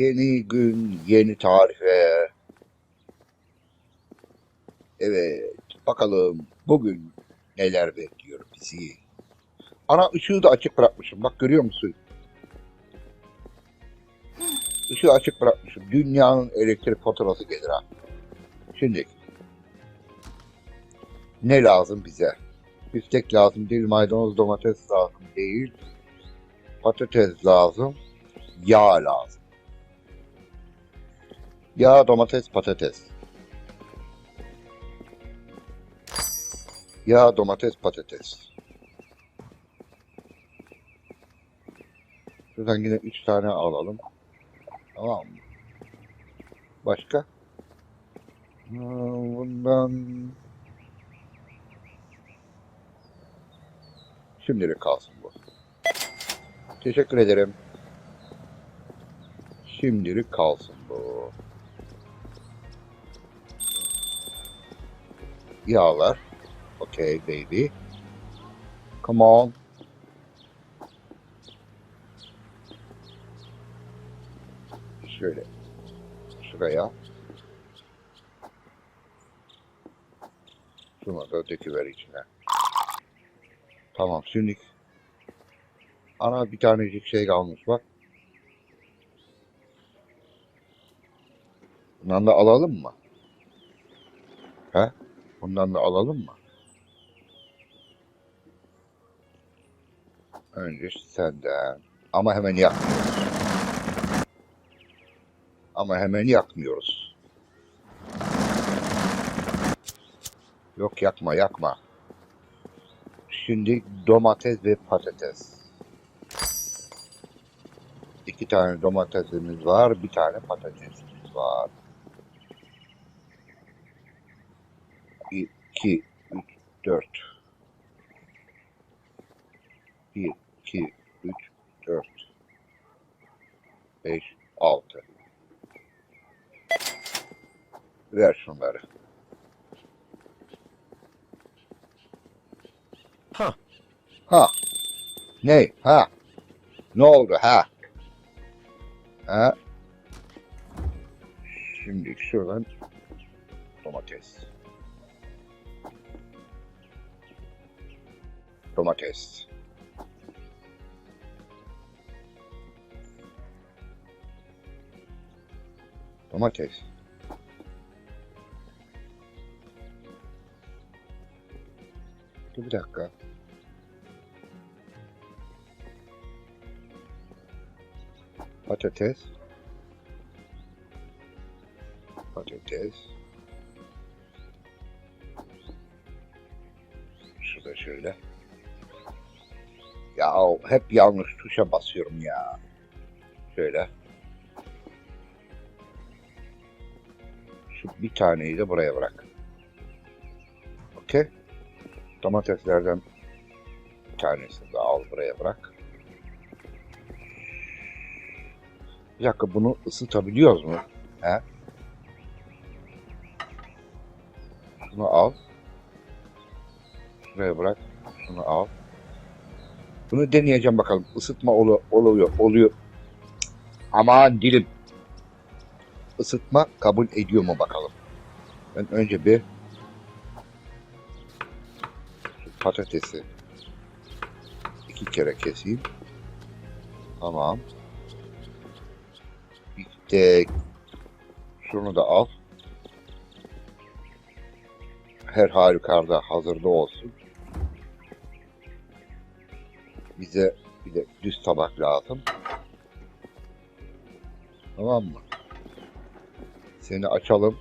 Yeni gün, yeni tarife. Evet, bakalım bugün neler bekliyor bizi. Ana ışığı da açık bırakmışım. Bak görüyor musun? Işığı açık bırakmışım. Dünyanın elektrik faturası gelir ha. Şimdi ne lazım bize? Biftek lazım değil, maydanoz, domates lazım değil. Patates lazım, yağ lazım. Yağ, domates, patates. Yağ, domates, patates. Şuradan yine 3 tane alalım. Tamam mı? Başka? Bundan şimdilik kalsın bu. Teşekkür ederim. Şimdilik kalsın bu. Yağlar. Okay baby. Come on. Şöyle. Şuraya. Şunu da döküver içine. Tamam şimdi ana bir tanecik şey kalmış bak. Bundan da alalım mı? He? Bundan da alalım mı? Önce senden. Ama hemen yakmıyoruz. Ama hemen yakmıyoruz. Yok yakma yakma. Şimdi domates ve patates. İki tane domatesimiz var, bir tane patatesimiz var. İki, üç, dört. Bir, iki, üç, dört. Beş, altı. Ver şunları. Ha. Ha. Ne? Ha. Ne oldu? Ha. Ha. Şimdi şuradan domates. Domates. Domates. Dur bir dakika. Patates. Patates. Hep yanlış tuşa basıyorum ya. Şöyle. Şu bir taneyi de buraya bırak. Okey. Domateslerden bir tanesini de al buraya bırak. Bir dakika bunu ısıtabiliyoruz mu? He? Şunu al. Şuraya bırak. Şunu al. Bunu deneyeceğim bakalım. Isıtma olu oluyor. Oluyor. Aman dilim. Isıtma kabul ediyor mu bakalım. Ben önce bir patatesi iki kere keseyim. Tamam. İşte şunu da al. Her halükarda hazırda olsun. Bize bir de düz tabak lazım. Tamam mı? Seni açalım.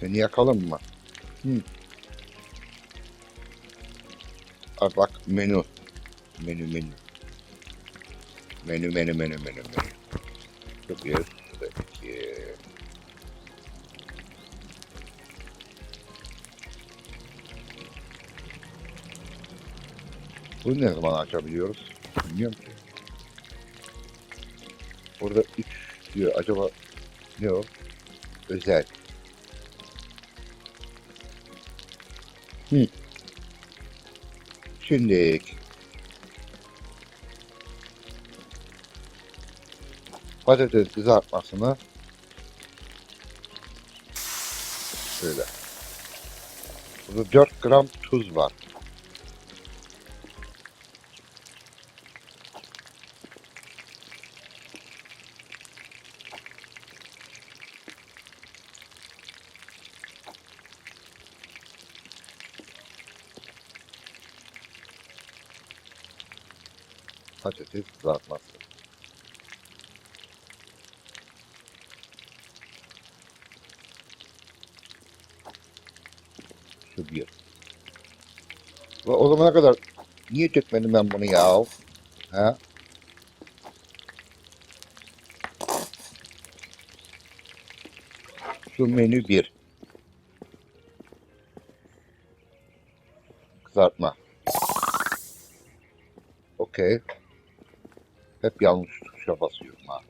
Seni yakalım mı? Hı. Aa, bak menü. Menü menü. Menü menü menü menü menü. Çok iyi. Bunu ne zaman açabiliyoruz? Bilmiyorum ki. Burada 3 diyor. Acaba ne o? Özel. Hı. Şimdi patates kızartmasını şöyle. Burada 4 gram tuz var. Patates kızartması. Şu bir. Ve o zamana kadar niye çekmedim ben bunu ya? Ha? Şu menü bir. Yanlış tuşa basıyorum ha.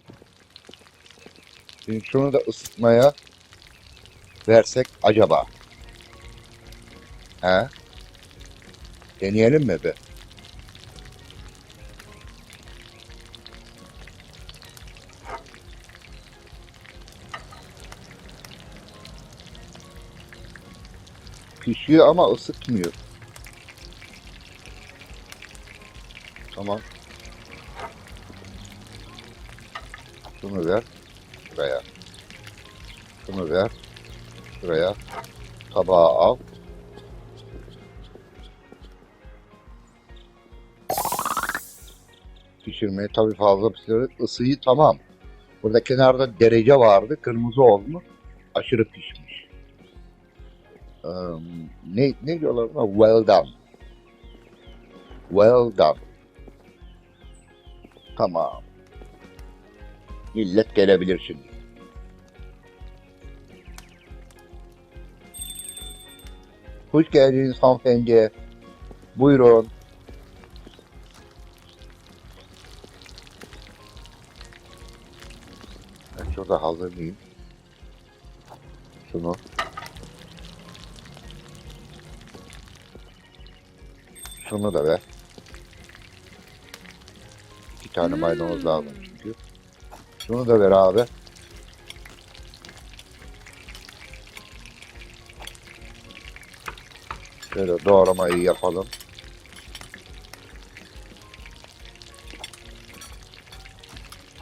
Şimdi şunu da ısıtmaya versek acaba? He? Deneyelim mi be? Pişiyor ama ısıtmıyor. Tamam. Şunu ver. Şuraya. Şunu ver. Şuraya. Tabağa al. Pişirmeye tabii fazla pişirdik. Isıyı tamam. Burada kenarda derece vardı. Kırmızı olmuş. Aşırı pişmiş. Eee, ne, ne diyorlar buna? Well done. Well done. Tamam. Millet gelebilir şimdi. Hoş geldiniz hanımefendi. Buyurun. Ben şurada hazırlayayım. Şunu. Şunu da ver. İki tane maydanoz lazım. Şunu da ver abi. Şöyle doğramayı yapalım.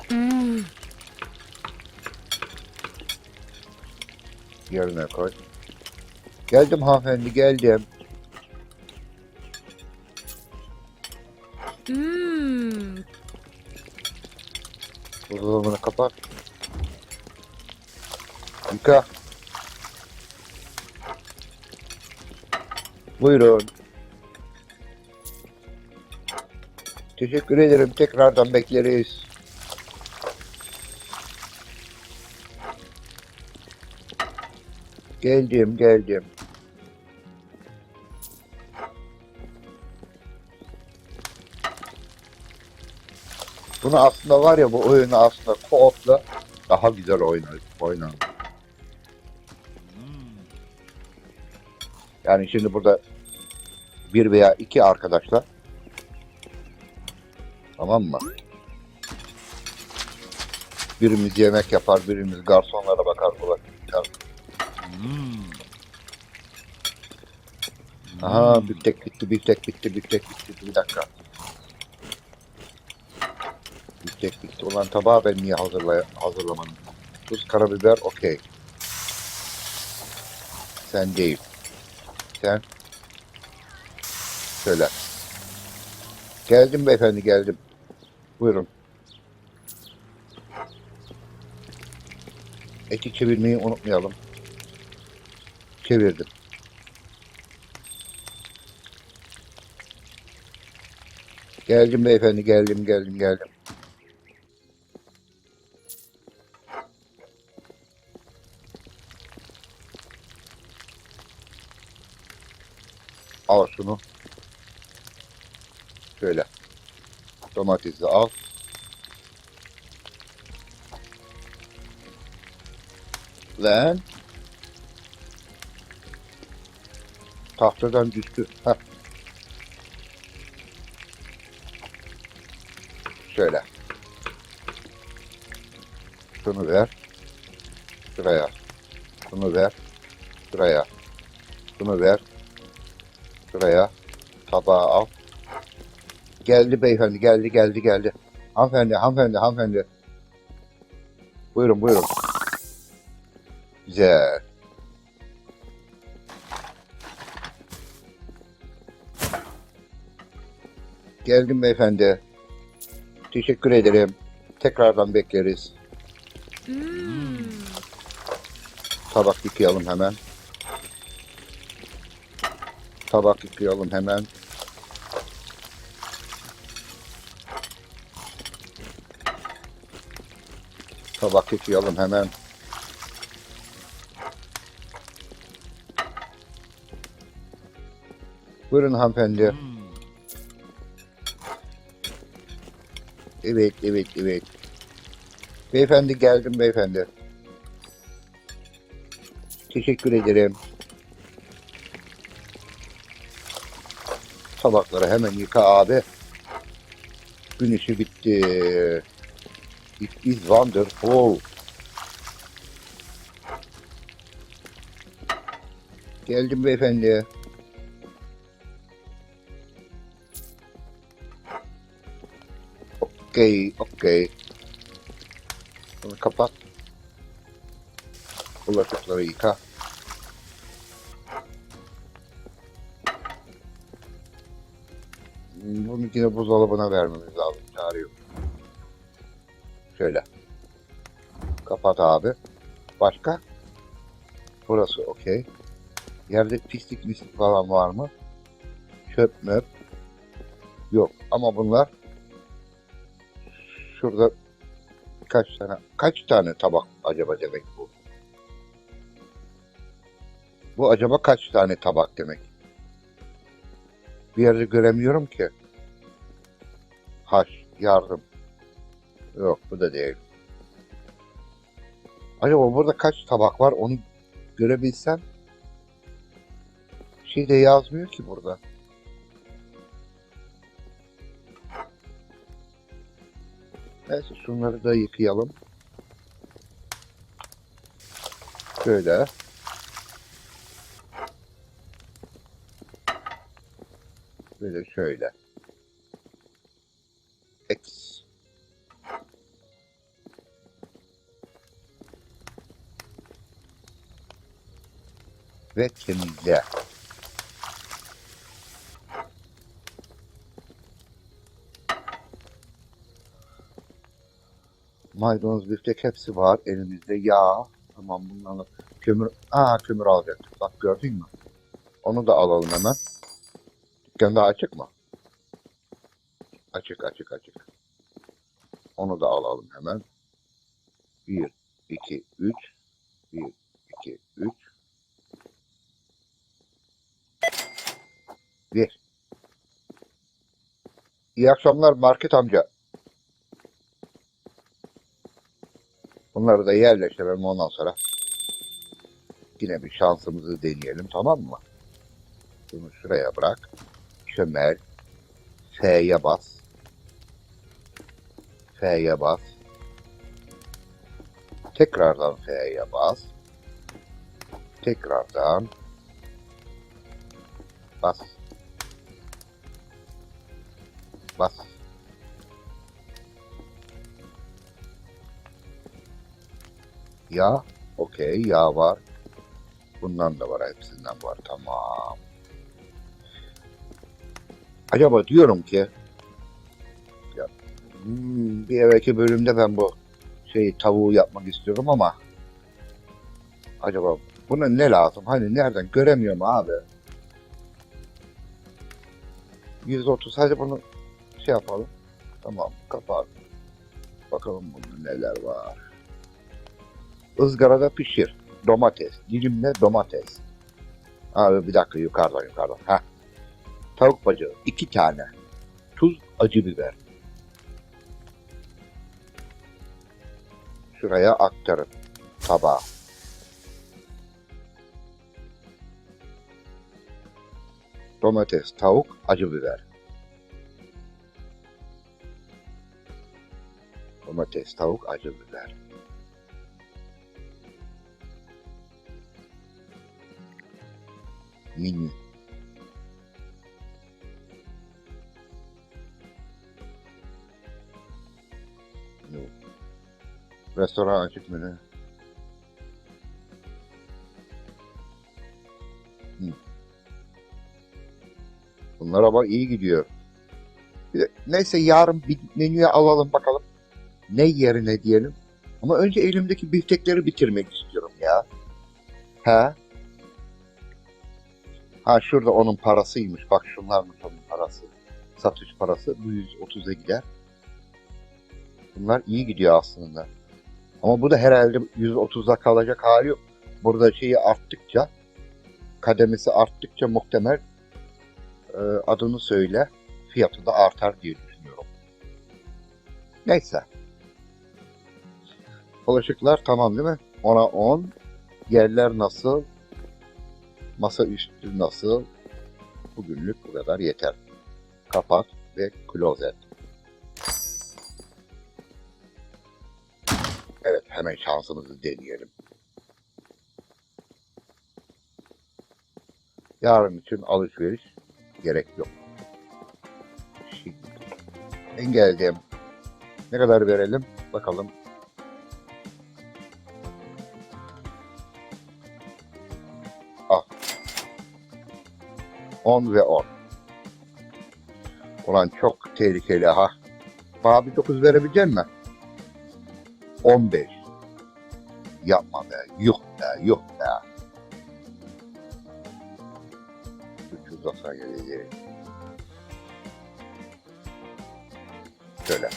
Hmm. Yerine koy. Geldim hanımefendi geldim. Hmm. Buzdolabını kapat. Yıka. Buyurun. Teşekkür ederim. Tekrardan bekleriz. Geldim, geldim. Bunu aslında var ya bu oyunu aslında co-op'la daha güzel oynar, oynar. Yani şimdi burada bir veya iki arkadaşlar tamam mı? Birimiz yemek yapar, birimiz garsonlara bakar, kulak çıkar. Aha biftek bitti, biftek bitti, biftek bitti. Bir dakika. Bitti. Ulan tabağı ben niye hazırlay hazırlamadım? Tuz, karabiber, okey. Sen değil. Sen. Söyle. Geldim beyefendi geldim. Buyurun. Eti çevirmeyi unutmayalım. Çevirdim. Geldim beyefendi geldim geldim geldim. Şunu. Şöyle. Domatesi al. Lan. Tahtadan düştü. Heh. Şöyle. Şunu ver. Şuraya. Şunu ver. Şuraya. Şunu ver. Şuraya. Tabağı al. Geldi beyefendi. Geldi geldi geldi. Hanımefendi hanımefendi hanımefendi. Buyurun buyurun. Güzel. Geldim beyefendi. Teşekkür ederim. Tekrardan bekleriz. Hmm. Tabak yıkayalım hemen. Tabak yıkayalım hemen. Tabak yıkayalım hemen. Buyurun hanımefendi. Evet, evet, evet. Beyefendi geldim beyefendi. Teşekkür ederim. Tabakları hemen yıka abi. Gün işi bitti. It is wonderful. Geldim beyefendi. Okey, okey. Bunu kapat. Bulaşıkları yıka. Hmm, Bunu yine buzdolabına vermemiz lazım. Çağırıyor. Şöyle. Kapat abi. Başka? Burası okey. Yerde pislik mislik falan var mı? Çöp möp. Yok. Ama bunlar şurada kaç tane kaç tane tabak acaba demek bu? Bu acaba kaç tane tabak demek? Bir yerde göremiyorum ki. Haş, yardım. Yok bu da değil. Acaba burada kaç tabak var onu görebilsem. Şey de yazmıyor ki burada. Neyse şunları da yıkayalım. Şöyle. Böyle şöyle. X. Ve temizle. Maydanoz, biftek hepsi var elimizde. Yağ. Tamam bunlarla kömür. Aa kömür alacaktık. Bak gördün mü? Onu da alalım hemen. Dükkan açık mı? Açık açık açık. Onu da alalım hemen. 1, 2, 3. 1, 2, 3. 1. İyi akşamlar market amca. Bunları da yerleştirelim ondan sonra. Yine bir şansımızı deneyelim tamam mı? Bunu şuraya bırak. Çömel. F'ye bas. F'ye bas. Tekrardan F'ye bas. Tekrardan bas. Bas. Yağ. Okey yağ var. Bundan da var hepsinden var tamam. Acaba diyorum ki ya, bir evvelki bölümde ben bu şey tavuğu yapmak istiyorum ama acaba buna ne lazım? Hani nereden göremiyorum abi. 130 hadi bunu şey yapalım. Tamam kapat. Bakalım bunda neler var. Izgarada pişir. Domates. Dilimle domates. Abi bir dakika yukarıdan yukarıdan. Heh tavuk bacağı 2 tane, tuz, acı biber. Şuraya aktarın tabağa. Domates, tavuk, acı biber. Domates, tavuk, acı biber. Menü. Restoran açık menü. Hı. Bunlara bak iyi gidiyor. Neyse yarın bir menüye alalım bakalım. Ne yerine diyelim. Ama önce elimdeki biftekleri bitirmek istiyorum ya. He? Ha şurada onun parasıymış. Bak şunlarmış onun parası. Satış parası. Bu 130'a gider. Bunlar iyi gidiyor aslında. Ama bu da herhalde 130'a kalacak hali yok. Burada şeyi arttıkça kademesi arttıkça muhtemel e, adını söyle fiyatı da artar diye düşünüyorum. Neyse. Bulaşıklar tamam değil mi? 10'a 10. Yerler nasıl? Masa üstü nasıl? Bugünlük bu kadar yeter. Kapak ve klozet. Evet hemen şansımızı deneyelim. Yarın için alışveriş gerek yok. Şimdi ben geldim. Ne kadar verelim? Bakalım. Ah. 10 ve 10. Ulan çok tehlikeli ha. Bana bir 9 verebilecek misin? 15. Yapma be. Yok be. Yok be. 397. Şöyle.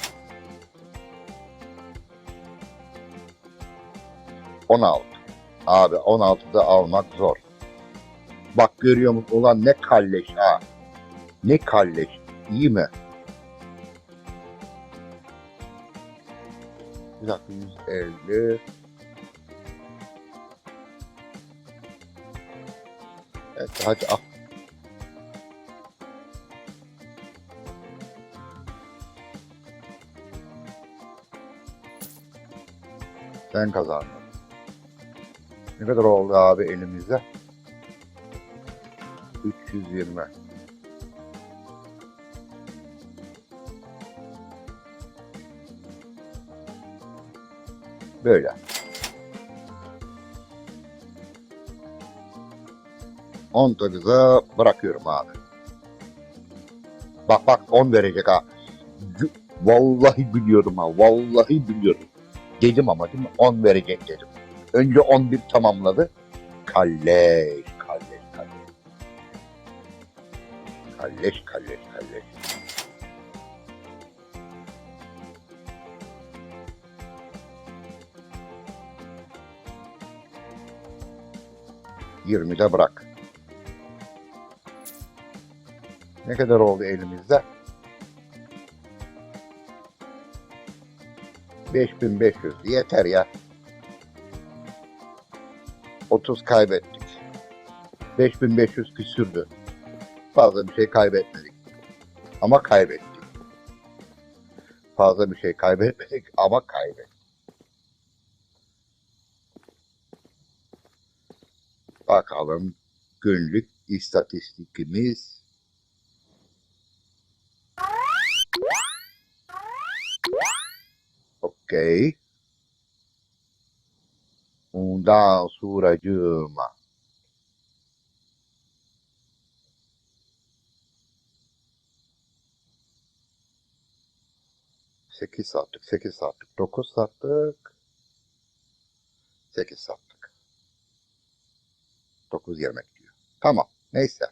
16. Abi 16'da almak zor. Bak görüyor musun? Ulan ne kalleş ha. Ne kalleş. İyi mi? Bir dakika 150. Evet hadi al. Sen kazandın. Ne kadar oldu abi elimizde? 320. Böyle. 10 takıza bırakıyorum abi. Bak bak 10 verecek ha. Vallahi biliyordum ha. Vallahi biliyordum. Dedim ama değil mi? 10 verecek dedim. Önce 11 tamamladı. Kalleş, kalleş, kalleş. Kalleş, kalleş, kalleş. Yirmi de bırak. Ne kadar oldu elimizde? 5500 yeter ya. 30 kaybettik. 5500 küsürdü. Fazla bir şey kaybetmedik. Ama kaybettik. Fazla bir şey kaybetmedik ama kaybettik. Bakalım günlük istatistikimiz Okey. Ondan sonracığıma. Sekiz sattık, sekiz sattık, dokuz sattık. Sekiz sattık. Dokuz yemek diyor. Tamam, neyse.